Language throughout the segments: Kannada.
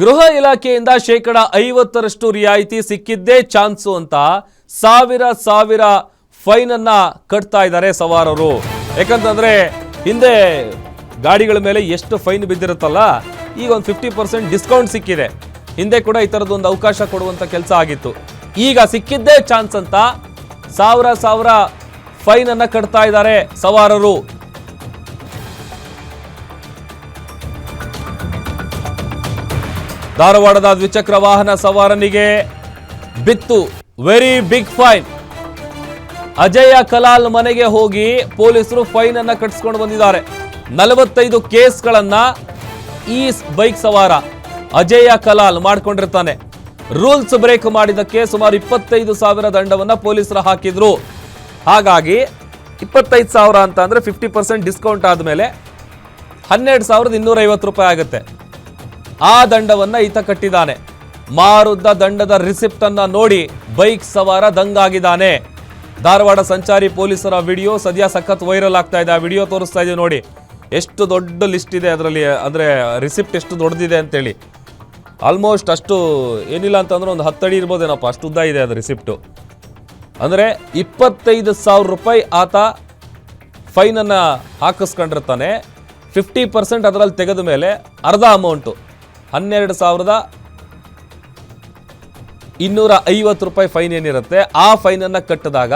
ಗೃಹ ಇಲಾಖೆಯಿಂದ ಶೇಕಡ ಐವತ್ತರಷ್ಟು ರಿಯಾಯಿತಿ ಸಿಕ್ಕಿದ್ದೇ ಚಾನ್ಸು ಅಂತ ಸಾವಿರ ಸಾವಿರ ಫೈನ್ ಅನ್ನ ಕಟ್ತಾ ಇದ್ದಾರೆ ಸವಾರರು. ಯಾಕಂತಂದ್ರೆ ಹಿಂದೆ ಗಾಡಿಗಳ ಮೇಲೆ ಎಷ್ಟು ಫೈನ್ ಬಿದ್ದಿರುತ್ತಲ್ಲ, ಈಗ ಒಂದು ಫಿಫ್ಟಿ ಪರ್ಸೆಂಟ್ ಡಿಸ್ಕೌಂಟ್ ಸಿಕ್ಕಿದೆ. ಹಿಂದೆ ಕೂಡ ಈ ಥರದ್ದೊಂದು ಅವಕಾಶ ಕೊಡುವಂಥ ಕೆಲಸ ಆಗಿತ್ತು. ಈಗ ಸಿಕ್ಕಿದ್ದೇ ಚಾನ್ಸ್ ಅಂತ ಸಾವಿರ ಸಾವಿರ ಫೈನನ್ನು ಕಟ್ತಾ ಇದ್ದಾರೆ ಸವಾರರು. ಧಾರವಾಡದ ದ್ವಿಚಕ್ರ ವಾಹನ ಸವಾರನಿಗೆ ಬಿತ್ತು. Very big fine Ajaya Kalal ಮನೆಗೆ ಹೋಗಿ ಪೊಲೀಸರು ಫೈನ್ ಅನ್ನ ಕಟ್ಸ್ಕೊಂಡು ಬಂದಿದ್ದಾರೆ. ನಲವತ್ತೈದು ಕೇಸ್ಗಳನ್ನ ಈ ಬೈಕ್ ಸವಾರ ಅಜಯ ಕಲಾಲ್ ಮಾಡ್ಕೊಂಡಿರ್ತಾನೆ. ರೂಲ್ಸ್ ಬ್ರೇಕ್ ಮಾಡಿದ್ದಕ್ಕೆ ಸುಮಾರು ಇಪ್ಪತ್ತೈದು ಸಾವಿರ ದಂಡವನ್ನ ಪೊಲೀಸರು ಹಾಕಿದ್ರು. ಹಾಗಾಗಿ ಇಪ್ಪತ್ತೈದು ಸಾವಿರ ಅಂತ ಅಂದ್ರೆ ಫಿಫ್ಟಿ ಪರ್ಸೆಂಟ್ ಡಿಸ್ಕೌಂಟ್ ಆದಮೇಲೆ ಹನ್ನೆರಡು ಸಾವಿರದ ಇನ್ನೂರ ಐವತ್ತು ರೂಪಾಯಿ ಆಗುತ್ತೆ. ಆ ದಂಡವನ್ನ ಈತ ಕಟ್ಟಿದ್ದಾನೆ. ಮಾರುದ್ದ ದಂಡದ ರಿಸಿಪ್ಟ್ ಅನ್ನ ನೋಡಿ ಬೈಕ್ ಸವಾರ ದಂಗಾಗಿದ್ದಾನೆ. ಧಾರವಾಡ ಸಂಚಾರಿ ಪೊಲೀಸರ ವಿಡಿಯೋ ಸದ್ಯ ಸಖತ್ ವೈರಲ್ ಆಗ್ತಾ ಇದೆ. ಆ ವಿಡಿಯೋ ತೋರಿಸ್ತಾ ಇದೆ ನೋಡಿ. ಎಷ್ಟು ದೊಡ್ಡ ಲಿಸ್ಟ್ ಇದೆ ಅದರಲ್ಲಿ, ಅಂದ್ರೆ ರಿಸಿಪ್ಟ್ ಎಷ್ಟು ದೊಡ್ಡದಿದೆ ಅಂತೇಳಿ. ಆಲ್ಮೋಸ್ಟ್ ಅಷ್ಟು ಏನಿಲ್ಲ ಅಂತಂದ್ರೆ ಒಂದು ಹತ್ತಡಿ ಇರ್ಬೋದೇನಪ್ಪ, ಅಷ್ಟು ಉದ್ದ ಇದೆ ಅದು ರಿಸಿಪ್ಟು. ಅಂದರೆ ಇಪ್ಪತ್ತೈದು ಸಾವಿರ ರೂಪಾಯಿ ಆತ ಫೈನನ್ನು ಹಾಕಿಸ್ಕೊಂಡಿರ್ತಾನೆ. ಫಿಫ್ಟಿ ಪರ್ಸೆಂಟ್ ಅದರಲ್ಲಿ ತೆಗೆದ ಮೇಲೆ ಅರ್ಧ ಅಮೌಂಟು. ಹನ್ನೆರಡು ಸಾವಿರದ ಇನ್ನೂರ ಐವತ್ತು ರೂಪಾಯಿ ಫೈನ್ ಏನಿರುತ್ತೆ, ಆ ಫೈನನ್ನು ಕಟ್ಟಿದಾಗ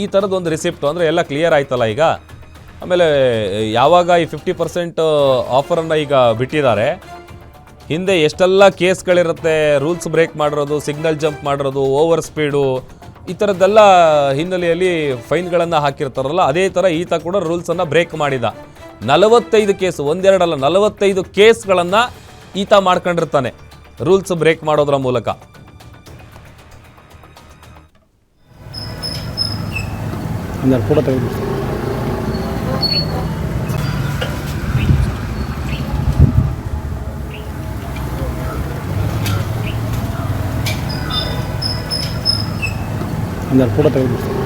ಈ ಥರದ್ದೊಂದು ರಿಸಿಪ್ಟು ಅಂದರೆ ಎಲ್ಲ ಕ್ಲಿಯರ್ ಆಯ್ತಲ್ಲ ಈಗ. ಆಮೇಲೆ ಯಾವಾಗ ಈ ಫಿಫ್ಟಿ ಪರ್ಸೆಂಟ್ ಆಫರನ್ನು ಈಗ ಬಿಟ್ಟಿದ್ದಾರೆ, ಹಿಂದೆ ಎಷ್ಟೆಲ್ಲ ಕೇಸ್ಗಳಿರುತ್ತೆ ರೂಲ್ಸ್ ಬ್ರೇಕ್ ಮಾಡಿರೋದು ಸಿಗ್ನಲ್ ಜಂಪ್ ಮಾಡಿರೋದು ಓವರ್ ಸ್ಪೀಡು ಈ ಥರದ್ದೆಲ್ಲ ಹಿನ್ನೆಲೆಯಲ್ಲಿ ಫೈನ್ಗಳನ್ನು ಹಾಕಿರ್ತಾರಲ್ಲ, ಅದೇ ಥರ ಈತ ಕೂಡ ರೂಲ್ಸನ್ನು ಬ್ರೇಕ್ ಮಾಡಿದ. ನಲವತ್ತೈದು ಕೇಸು ಒಂದೆರಡಲ್ಲ, ನಲವತ್ತೈದು ಕೇಸ್ಗಳನ್ನು ಈತ ಮಾಡ್ಕೊಂಡಿರ್ತಾನೆ. ರೂಲ್ಸ್ ಬ್ರೇಕ್ ಮಾಡೋದ್ರ ಮೂಲಕ. ಒಂದೆರಡು ಫೋಟೋ ತೆಗೆದು. ಒಂದೆರಡು ಫೋಟೋ ತೆಗೆದು.